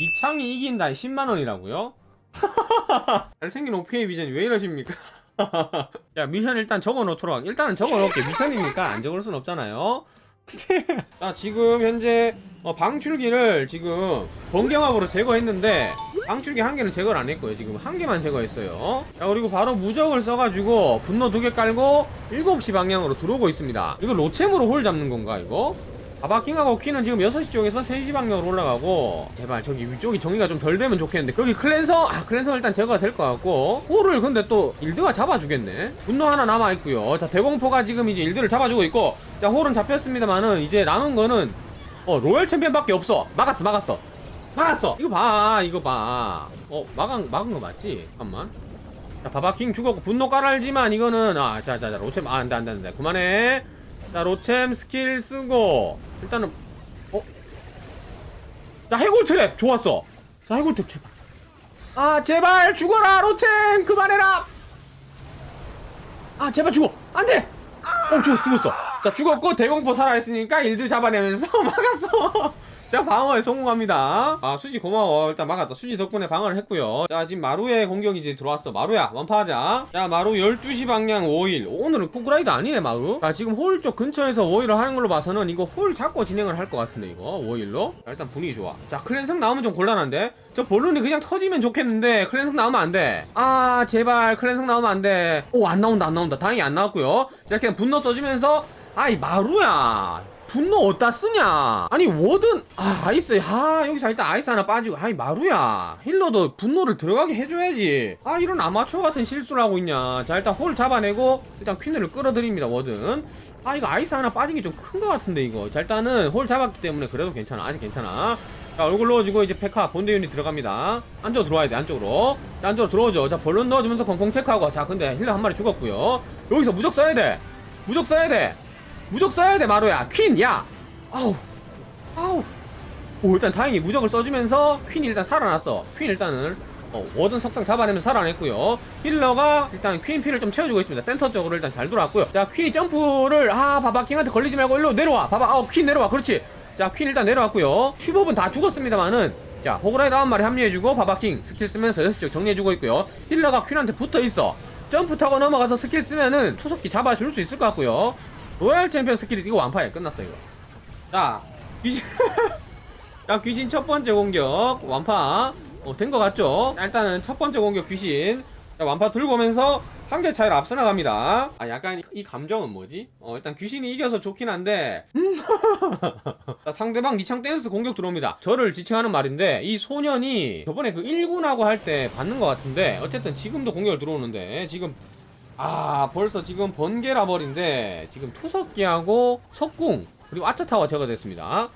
이창이 이긴다 10만원이라고요? 잘생긴 오페이 비전이 왜 이러십니까? 야 미션 일단 적어놓도록. 일단은 적어놓을게 미션이니까 안 적을 순 없잖아요 자 지금 현재 어, 방출기를 지금 번개마으로 제거했는데 방출기 한 개는 제거를 안 했고요 지금 한 개만 제거했어요 자 그리고 바로 무적을 써가지고 분노 두 개 깔고 7시 방향으로 들어오고 있습니다 이거 로챔으로 홀 잡는 건가 이거? 바바킹하고 퀸은 지금 6시 쪽에서 3시 방향으로 올라가고 제발 저기 위쪽이 정리가 좀 덜 되면 좋겠는데 여기 클렌서? 아 클렌서 일단 제거가 될 것 같고 홀을 근데 또 일드가 잡아주겠네. 분노 하나 남아있고요. 자 대공포가 지금 이제 일드를 잡아주고 있고 자 홀은 잡혔습니다만은 이제 남은 거는 어 로열 챔피언밖에 없어. 막았어 막았어. 막았어. 이거 봐 이거 봐어 막은 막은 거 맞지? 잠깐만. 자 바바킹 죽었고 분노 깔알지만 이거는 아 자자자 로챔 아 안돼 안돼 안돼. 그만해 자 로챔 스킬 쓰고 일단은 어? 자 해골 트랩! 좋았어. 자 해골 트랩 제발. 아 제발 죽어라 로챔! 그만해라! 아 제발 죽어! 안돼! 어 죽었어 죽었어. 자 죽었고 대공포 살아있으니까 일드 잡아내면서 막았어 자 방어에 성공합니다. 아 수지 고마워. 일단 막았다. 수지 덕분에 방어를 했고요. 자 지금 마루의 공격이 이제 들어왔어. 마루야 완파하자. 자 마루 12시 방향 5일. 오늘은 포그라이드 아니네 마루? 자 지금 홀 쪽 근처에서 5일을 하는 걸로 봐서는 이거 홀 잡고 진행을 할 것 같은데 이거. 5일로. 자, 일단 분위기 좋아. 자 클랜성 나오면 좀 곤란한데? 저 볼룬이 그냥 터지면 좋겠는데 클랜성 나오면 안돼아 제발 클랜성 나오면 안돼오 안 나온다 안 나온다. 다행히 안 나왔고요. 자 그냥 분노 써주면서. 아이 마루야 분노 어디다 쓰냐? 아니 워든 아 아이스 아 여기서 일단 아이스 하나 빠지고 아이 마루야. 힐러도 분노를 들어가게 해줘야지. 아 이런 아마추어 같은 실수를 하고 있냐. 자 일단 홀 잡아내고 일단 퀸을 끌어들입니다 워든. 아 이거 아이스 하나 빠진 게 좀 큰 것 같은데 이거. 자 일단은 홀 잡았기 때문에 그래도 괜찮아. 아직 괜찮아. 자 얼굴 넣어주고 이제 페카 본대 유닛 들어갑니다. 안쪽으로 들어와야 돼 안쪽으로. 자 안쪽으로 들어오죠. 자 벌룬 넣어주면서 공공 체크하고. 자 근데 힐러 한 마리 죽었고요. 여기서 무적 써야 돼. 무적 써야 돼 무적 써야 돼 마루야. 퀸 야. 아우. 아우. 오 일단 다행히 무적을 써주면서 퀸이 일단 살아났어. 퀸 일단은 어, 워든 석상 잡아내면서 살아냈고요. 힐러가 일단 퀸 피를 좀 채워주고 있습니다. 센터 쪽으로 일단 잘 돌아왔고요. 자 퀸이 점프를 아 바바 킹한테 걸리지 말고 일로 내려와. 봐봐. 어퀸 내려와. 그렇지. 자 퀸 일단 내려왔고요. 슈법은 다 죽었습니다만은 자 호그라이더 한 마리 합류해주고 바바킹 스킬 쓰면서 여섯 쪽 정리해주고 있고요. 힐러가 퀸한테 붙어있어. 점프 타고 넘어가서 스킬 쓰면은 투석기 잡아줄 수 있을 것 같고요 로얄 챔피언 스킬이 이거 완파야. 끝났어 이거. 자 귀신. 자 귀신 첫 번째 공격 완파. 어, 된 것 같죠? 자, 일단은 첫 번째 공격 귀신. 자, 완파 들고 오면서 한 개 차이로 앞서 나갑니다. 아 약간 이 감정은 뭐지? 어 일단 귀신이 이겨서 좋긴 한데. 음. 자, 상대방 니창 댄스 공격 들어옵니다. 저를 지칭하는 말인데 이 소년이 저번에 그 1군하고 할 때 받는 것 같은데 어쨌든 지금도 공격을 들어오는데 지금 아 벌써 지금 번개 라벌인데 지금 투석기하고 석궁 그리고 아차타워 제거됐습니다.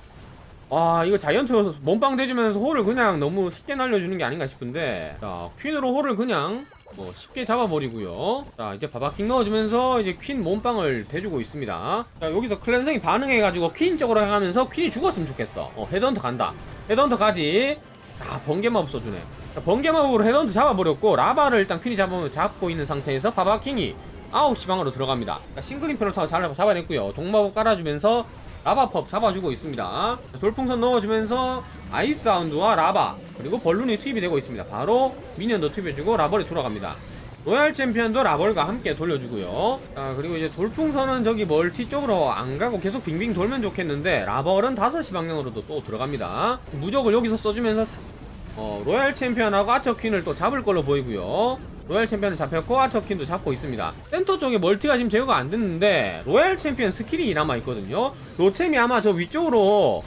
와 이거 자이언트 몸빵 대주면서 홀을 그냥 너무 쉽게 날려주는 게 아닌가 싶은데 자 퀸으로 홀을 그냥 뭐 쉽게 잡아버리고요. 자 이제 바바킹 넣어주면서 이제 퀸 몸빵을 대주고 있습니다. 자 여기서 클랜성이 반응해가지고 퀸 쪽으로 가면서 퀸이 죽었으면 좋겠어. 어 헤드헌터 간다. 헤드헌터 가지. 아 번개마법 써주네. 자, 번개마법으로 헤드헌터 잡아버렸고 라바를 일단 퀸이 잡아, 잡고 있는 상태에서 바바킹이 9시 방으로 들어갑니다. 자, 싱글 인페로 타워 잘 잡아냈고요. 동마법 깔아주면서 라바법 잡아주고 있습니다. 자, 돌풍선 넣어주면서 아이스하운드와 라바 그리고 벌룬이 투입이 되고 있습니다. 바로 미니언도 투입해주고 라벌이 돌아갑니다. 로얄 챔피언도 라벌과 함께 돌려주고요. 자 그리고 이제 돌풍선은 저기 멀티 쪽으로 안 가고 계속 빙빙 돌면 좋겠는데 라벌은 5시 방향으로도 또 들어갑니다. 무적을 여기서 써주면서 사- 어, 로얄 챔피언하고 아처 퀸을 또 잡을 걸로 보이고요. 로얄 챔피언은 잡혔고 아처 퀸도 잡고 있습니다. 센터 쪽에 멀티가 지금 제거가 안 됐는데 로얄 챔피언 스킬이 남아 있거든요. 로챔이 아마 저 위쪽으로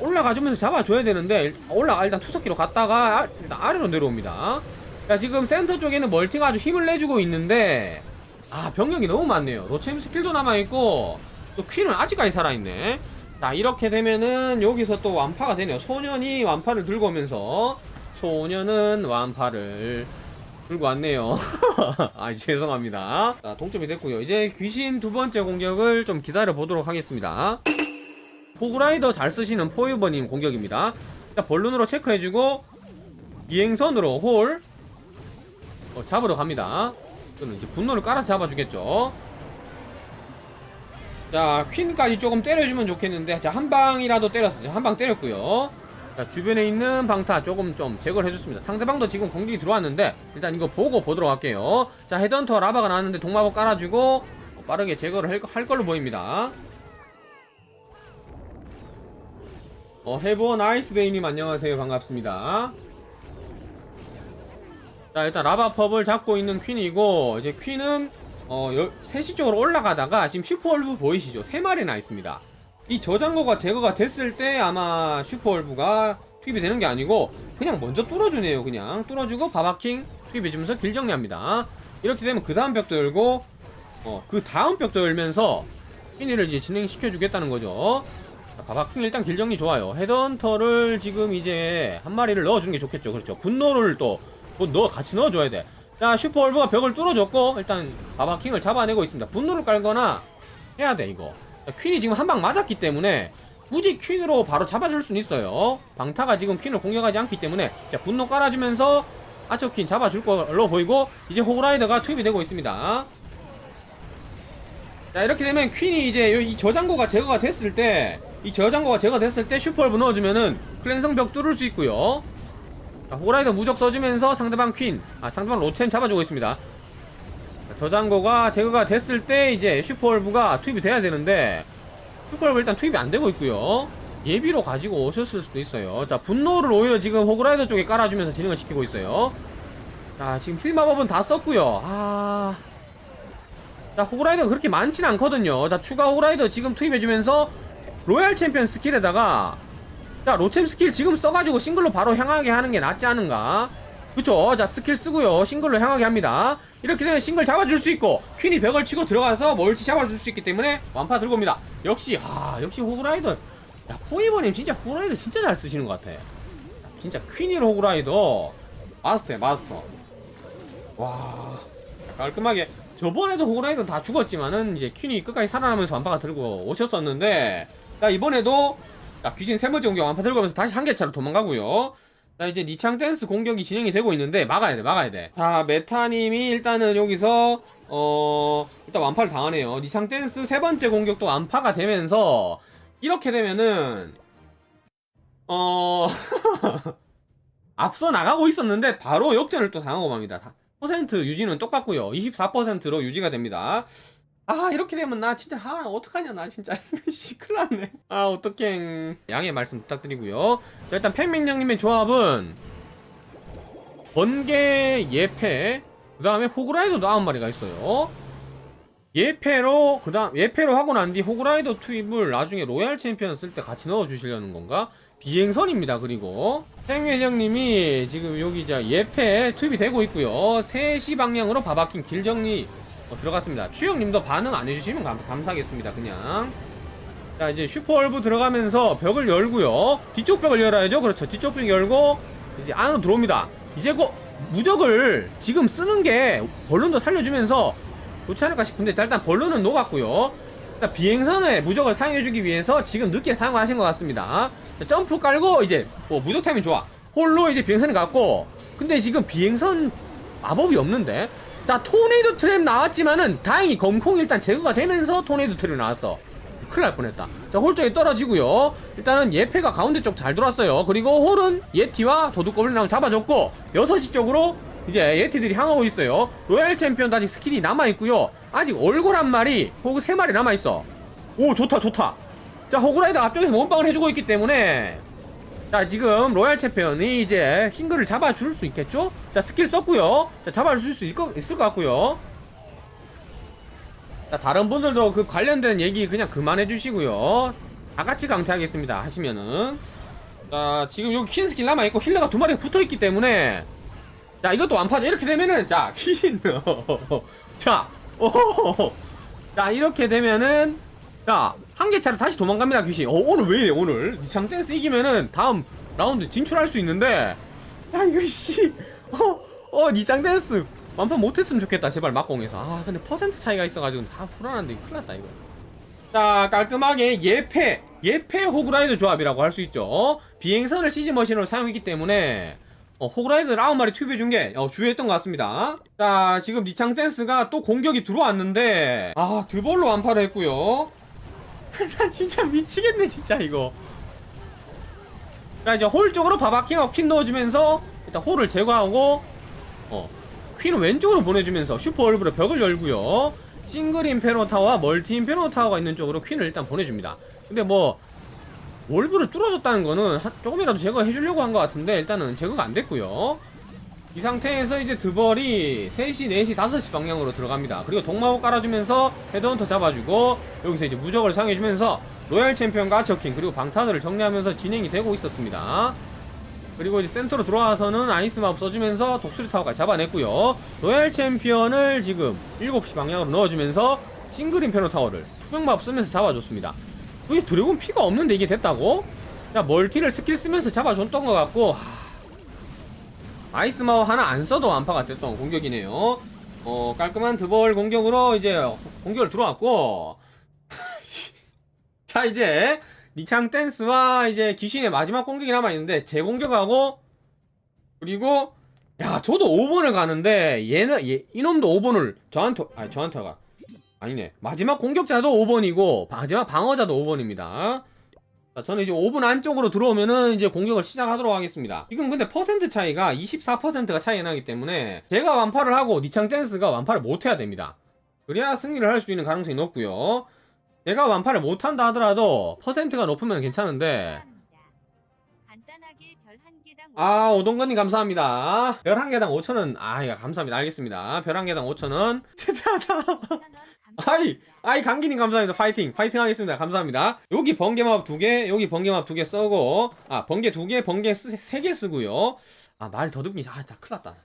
올라가주면서 잡아줘야 되는데 올라가 일단 투석기로 갔다가 아, 일단 아래로 내려옵니다. 자 지금 센터 쪽에는 멀티가 아주 힘을 내주고 있는데 아 병력이 너무 많네요. 로챔 스킬도 남아 있고 또 퀸은 아직까지 살아있네. 자 이렇게 되면은 여기서 또 완파가 되네요. 소년이 완파를 들고 오면서. 소년은 완파를 들고 왔네요. 아 죄송합니다. 자 동점이 됐고요. 이제 귀신 두 번째 공격을 좀 기다려 보도록 하겠습니다. 포그라이더 잘 쓰시는 포유버님 공격입니다. 자 벌룬으로 체크해주고 비행선으로 홀 어, 잡으러 갑니다. 이거는 이제 분노를 깔아서 잡아주겠죠 자 퀸까지 조금 때려주면 좋겠는데 자 한 방이라도 때렸어 한방 때렸고요 자, 주변에 있는 방타 조금 좀 제거를 해줬습니다. 상대방도 지금 공격이 들어왔는데 일단 이거 보고 보도록 할게요. 자 헤드헌터 라바가 나왔는데 동마법 깔아주고 어, 빠르게 제거를 할, 할 걸로 보입니다. 어 해보 나이스 데이님 안녕하세요 반갑습니다. 자 일단 라바 펍을 잡고 있는 퀸이고 이제 퀸은 어 3시 쪽으로 올라가다가 지금 슈퍼월브 보이시죠? 3마리나 있습니다. 이 저장고가 제거가 됐을 때 아마 슈퍼월브가 투입이 되는 게 아니고 그냥 먼저 뚫어주네요 그냥. 뚫어주고 바바킹 투입해주면서 길 정리합니다. 이렇게 되면 그 다음 벽도 열고 어, 그 다음 벽도 열면서 피니를 이제 진행시켜 주겠다는 거죠. 자, 바바킹 일단 길 정리 좋아요. 헤드헌터를 지금 이제 한 마리를 넣어주는 게 좋겠죠. 그렇죠. 분노를 또뭐 넣어 같이 넣어줘야 돼 자 슈퍼월브가 벽을 뚫어줬고 일단 바바킹을 잡아내고 있습니다. 분노를 깔거나 해야 돼 이거. 자, 퀸이 지금 한 방 맞았기 때문에 굳이 퀸으로 바로 잡아줄 수는 있어요. 방타가 지금 퀸을 공격하지 않기 때문에. 자 분노 깔아주면서 아처퀸 잡아줄 걸로 보이고 이제 호그라이더가 투입이 되고 있습니다. 자 이렇게 되면 퀸이 이제 요- 이 저장고가 제거가 됐을 때 이 저장고가 제거됐을 때 슈퍼얼브 넣어주면은 클랜성 벽 뚫을 수 있고요 자, 호그라이더 무적 써주면서 상대방 퀸, 아 상대방 로챔 잡아주고 있습니다. 자, 저장고가 제거가 됐을 때 이제 슈퍼얼브가 투입이 돼야 되는데 슈퍼얼브 일단 투입이 안 되고 있고요. 예비로 가지고 오셨을 수도 있어요. 자 분노를 오히려 지금 호그라이더 쪽에 깔아주면서 진행을 시키고 있어요. 자 지금 힐 마법은 다 썼고요. 아... 자 호그라이더가 그렇게 많지는 않거든요. 자 추가 호그라이더 지금 투입해주면서 로얄 챔피언 스킬에다가 자 로챔 스킬 지금 써가지고 싱글로 바로 향하게 하는 게 낫지 않은가? 그쵸? 자 스킬 쓰고요. 싱글로 향하게 합니다. 이렇게 되면 싱글 잡아줄 수 있고 퀸이 벽을 치고 들어가서 멀티 잡아줄 수 있기 때문에 완파 들고 옵니다. 역시 아 역시 호그라이더. 야 포이버님 진짜 호그라이더 진짜 잘 쓰시는 것 같아. 진짜 퀸일 호그라이더. 마스터야 마스터. 와 깔끔하게. 저번에도 호그라이더 다 죽었지만은 이제 퀸이 끝까지 살아나면서 완파가 들고 오셨었는데 자 이번에도 자 귀신 세번째 공격 완파 들고 오면서 다시 한 개 차로 도망가고요. 자 이제 니창 댄스 공격이 진행이 되고 있는데 막아야 돼 막아야 돼 자 메타님이 일단은 여기서 어 일단 완파를 당하네요. 니창 댄스 세 번째 공격도 완파가 되면서 이렇게 되면은 어 앞서 나가고 있었는데 바로 역전을 또 당하고 맙니다. 다- 퍼센트 유지는 똑같고요. 24%로 유지가 됩니다 아 이렇게 되면 나 진짜 아 어떡하냐 나 진짜. 씨 큰일 났네. 아 어떡해. 양해 말씀 부탁드리고요. 자 일단 팬맹령님의 조합은 번개 예패 그 다음에 호그라이더도 9마리가 있어요. 예패로 그 다음 예패로 하고 난 뒤 호그라이더 투입을 나중에 로얄 챔피언 쓸 때 같이 넣어 주시려는 건가? 비행선입니다 그리고. 생회장님이 지금 여기 자 예패 투입이 되고 있고요. 3시 방향으로 바바킨 길정리 어, 들어갔습니다. 추영님도 반응 안 해주시면 감, 감사하겠습니다. 그냥. 자 이제 슈퍼얼브 들어가면서 벽을 열고요. 뒤쪽 벽을 열어야죠. 그렇죠. 뒤쪽 벽 열고 이제 안으로 들어옵니다. 이제 그 무적을 지금 쓰는 게 벌룬도 살려주면서 좋지 않을까 싶은데 자 일단 벌룬은 녹았고요. 일단 비행선에 무적을 사용해주기 위해서 지금 늦게 사용하신 것 같습니다. 자, 점프 깔고 이제 뭐 무적 타임이 좋아. 홀로 이제 비행선에 갔고 근데 지금 비행선 마법이 없는데 자 토네이도 트랩 나왔지만은 다행히 검콩 일단 제거가 되면서 토네이도 트랩 나왔어. 큰일 날 뻔했다. 자 홀 쪽에 떨어지고요. 일단은 예패가 가운데 쪽 잘 돌았어요. 그리고 홀은 예티와 도둑거블린을 잡아줬고 6시 쪽으로 이제 예티들이 향하고 있어요. 로얄 챔피언도 아직 스킬이 남아있고요. 아직 얼굴 한 마리 호그 세 마리 남아있어. 오 좋다 좋다. 자 호그라이더 앞쪽에서 몸빵을 해주고 있기 때문에 자 지금 로얄 챔피언이 이제 싱글을 잡아줄 수 있겠죠? 자 스킬 썼고요 자 잡아줄 수 있을 것, 있을 것 같고요 자 다른 분들도 그 관련된 얘기 그냥 그만해 주시고요 다 같이 강퇴하겠습니다 하시면은 자 지금 여기 퀸 스킬 남아있고 힐러가 두 마리가 붙어있기 때문에 자 이것도 완파죠 이렇게 되면은 자 퀸. 자 오호호호 자 이렇게 되면은 자, 한 개 차로 다시 도망갑니다, 귀신. 어, 오늘 왜 이래, 오늘? 니참 댄스 이기면은 다음 라운드 진출할 수 있는데. 야, 이거, 씨. 어, 어, 니짱 댄스. 완판 못했으면 좋겠다, 제발, 막공에서. 아, 근데 퍼센트 차이가 있어가지고 다 불안한데, 큰일 났다, 이거. 자, 깔끔하게 예패. 예패 호그라이더 조합이라고 할 수 있죠. 비행선을 시즈 머신으로 사용했기 때문에. 어, 호그라이더를 9마리 투입해준 게 어, 주요했던 것 같습니다. 자, 지금 니창 댄스가 또 공격이 들어왔는데, 아, 드볼로 완파를 했고요. 나 진짜 미치겠네 진짜 이거 자 이제 홀 쪽으로 바바킹하고 퀸 넣어주면서 일단 홀을 제거하고 어 퀸은 왼쪽으로 보내주면서 슈퍼 얼브로 벽을 열고요 싱글 인페로 타워와 멀티 인페로 타워가 있는 쪽으로 퀸을 일단 보내줍니다 근데 뭐 월브를 뚫어줬다는 거는 한- 조금이라도 제거해 주려고 한 것 같은데 일단은 제거가 안 됐고요 이 상태에서 이제 드벌이 3시, 4시, 5시 방향으로 들어갑니다. 그리고 동마법 깔아주면서 헤드헌터 잡아주고 여기서 이제 무적을 사용해주면서 로얄 챔피언과 저킹 그리고 방탄을 정리하면서 진행이 되고 있었습니다. 그리고 이제 센터로 들어와서는 아이스 마법 써주면서 독수리 타워까지 잡아냈고요. 로얄 챔피언을 지금 7시 방향으로 넣어주면서 싱글 인페노 타워를 투명 마법 쓰면서 잡아줬습니다. 왜 드래곤 피가 없는데 이게 됐다고? 야 멀티를 스킬 쓰면서 잡아줬던 것 같고 하, 아이스 마워 하나 안 써도 완파가 됐던 공격이네요. 어, 깔끔한 드벌 공격으로 이제 공격을 들어왔고. 자, 이제 리창 댄스와 이제 귀신의 마지막 공격이 남아있는데 재공격하고 그리고 야, 저도 5번을 가는데 얘는 얘, 이놈도 5번을 저한테 아니 저한테가 아니네. 마지막 공격자도 5번이고 마지막 방어자도 5번입니다. 자, 저는 이제 5분 안쪽으로 들어오면은 이제 공격을 시작하도록 하겠습니다. 지금 근데 퍼센트 차이가 24%가 차이 나기 때문에 제가 완파를 하고 니창 댄스가 완파를 못 해야 됩니다. 그래야 승리를 할 수 있는 가능성이 높고요. 제가 완파를 못 한다 하더라도 퍼센트가 높으면 괜찮은데 아 오동건님 감사합니다. 별한 개당 5천원 아 예, 감사합니다. 알겠습니다. 별한 개당 5천원 진짜 아이, 아이 강기님 감사합니다. 파이팅, 파이팅 하겠습니다. 감사합니다. 여기 번개마법 두 개, 여기 번개마법 두개 써고, 아 번개 두 개, 번개 세 개 쓰고요. 아 말더 듣기, 아, 자 큰일났다.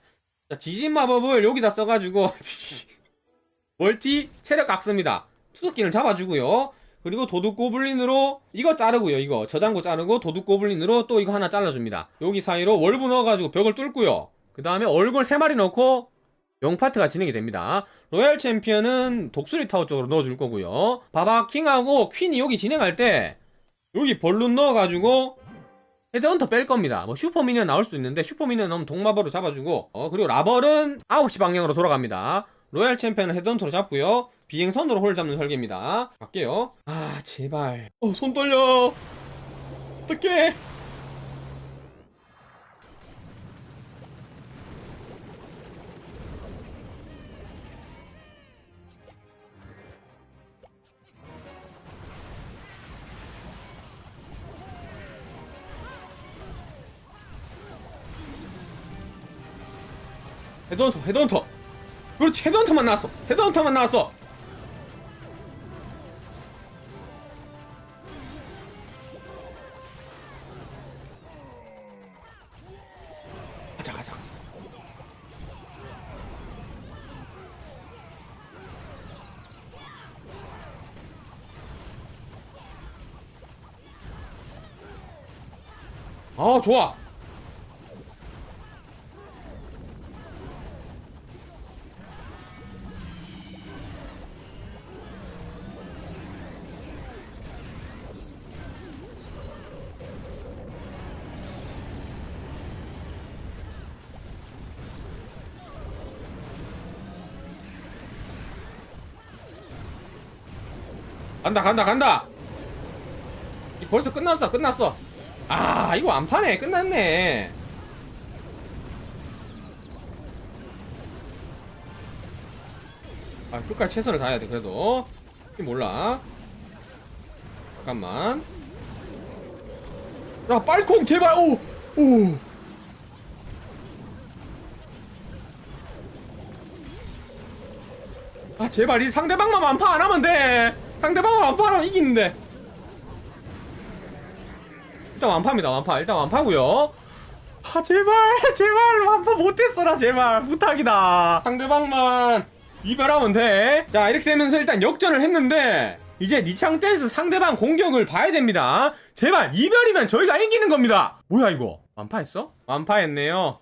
자 지진 마법을 여기다 써가지고 멀티 체력 깎습니다. 투석기를 잡아주고요. 그리고 도둑 고블린으로 이거 자르고요. 이거 저장고 자르고 도둑 고블린으로 또 이거 하나 잘라줍니다. 여기 사이로 월브 넣어가지고 벽을 뚫고요. 그 다음에 얼굴 세 마리 넣고 영파트가 진행이 됩니다. 로얄 챔피언은 독수리 타워 쪽으로 넣어줄 거고요. 바바킹하고 퀸이 여기 진행할 때 여기 벌룬 넣어가지고 헤드헌터 뺄 겁니다. 뭐 슈퍼미니언 나올 수도 있는데 슈퍼미니언 넣으면 동마버로 잡아주고 어 그리고 라벌은 9시 방향으로 돌아갑니다. 로얄 챔피언은 헤드헌터로 잡고요. 비행선으로 홀 잡는 설계입니다. 갈게요. 아 제발. 어 손 떨려. 어떡해. 헤드헌터 헤드헌터 그렇지 헤드헌터만 나왔어 헤드헌터만 나왔어 좋아. 간다 간다 간다. 이 벌써 끝났어 끝났어 아 이거 안 파네. 끝났네. 아 끝까지 최선을 다해야 돼 그래도. 이 몰라. 잠깐만. 야 빨콩 제발. 오 오. 아 제발 이 상대방만 완파 안 하면 돼. 상대방만 완파 하면 이기는데 일단 완파입니다 완파. 일단 완파고요. 아 제발 제발 완파 못했어라 제발. 부탁이다. 상대방만 이별하면 돼자 이렇게 되면서 일단 역전을 했는데 이제 니창 댄스 상대방 공격을 봐야 됩니다. 제발 이별이면 저희가 이기는 겁니다. 뭐야 이거? 완파했어? 완파했네요.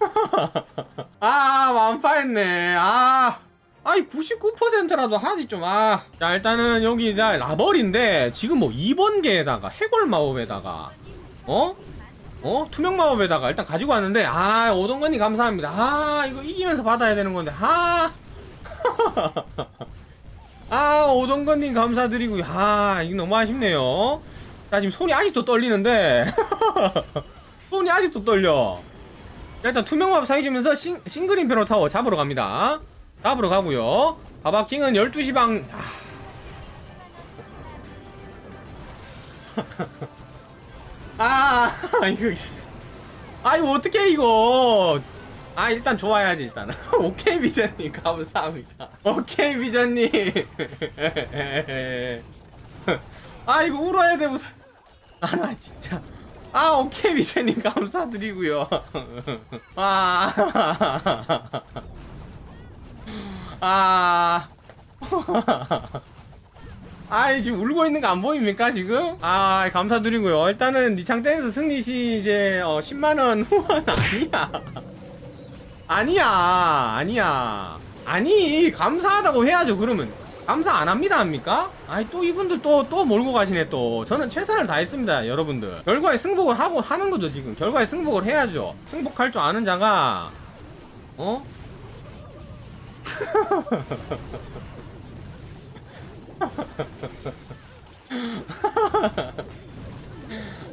아 완파했네. 아 아니 99%라도 하지 좀 아. 자 일단은 여기 이제 라벌인데 지금 뭐 2번 개에다가 해골 마법에다가 어? 어? 투명 마법에다가 일단 가지고 왔는데 아 오동건님 감사합니다 아 이거 이기면서 받아야 되는 건데 아. 아 오동건님 감사드리고 아 이거 너무 아쉽네요 나 지금 손이 아직도 떨리는데 손이 아직도 떨려 자, 일단 투명밥 사해주면서 싱, 싱글 임페로 타워 잡으러 갑니다 잡으러 가고요. 바바킹은 12시 방. 아. 이거 씨. 아 이거 어떻게 이거? 아 일단 좋아야지 일단. 오케이 비전님. 감사합니다. 오케이 비전님. 아 이거 울어야 돼 무슨. 아나 진짜. 아 오케이 비전님. 감사드리고요. 아 아. 아, 지금 울고 있는 거 안 보입니까, 지금? 아, 감사드리고요. 일단은 니창 댄스 승리 시 이제 어, 10만원 후원 아니야. 아니야. 아니야. 아니, 감사하다고 해야죠, 그러면. 감사 안 합니다, 합니까? 아니, 또 이분들 또, 또 몰고 가시네, 또. 저는 최선을 다했습니다, 여러분들. 결과에 승복을 하고 하는 거죠, 지금. 결과에 승복을 해야죠. 승복할 줄 아는 자가, 어?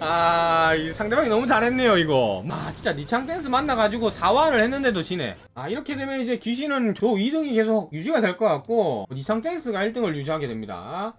아, 이 상대방이 너무 잘했네요, 이거. 아, 진짜 니창 댄스 만나가지고 4완을 했는데도 지네. 아, 이렇게 되면 이제 귀신은 조 2등이 계속 유지가 될 것 같고, 니창 댄스가 1등을 유지하게 됩니다.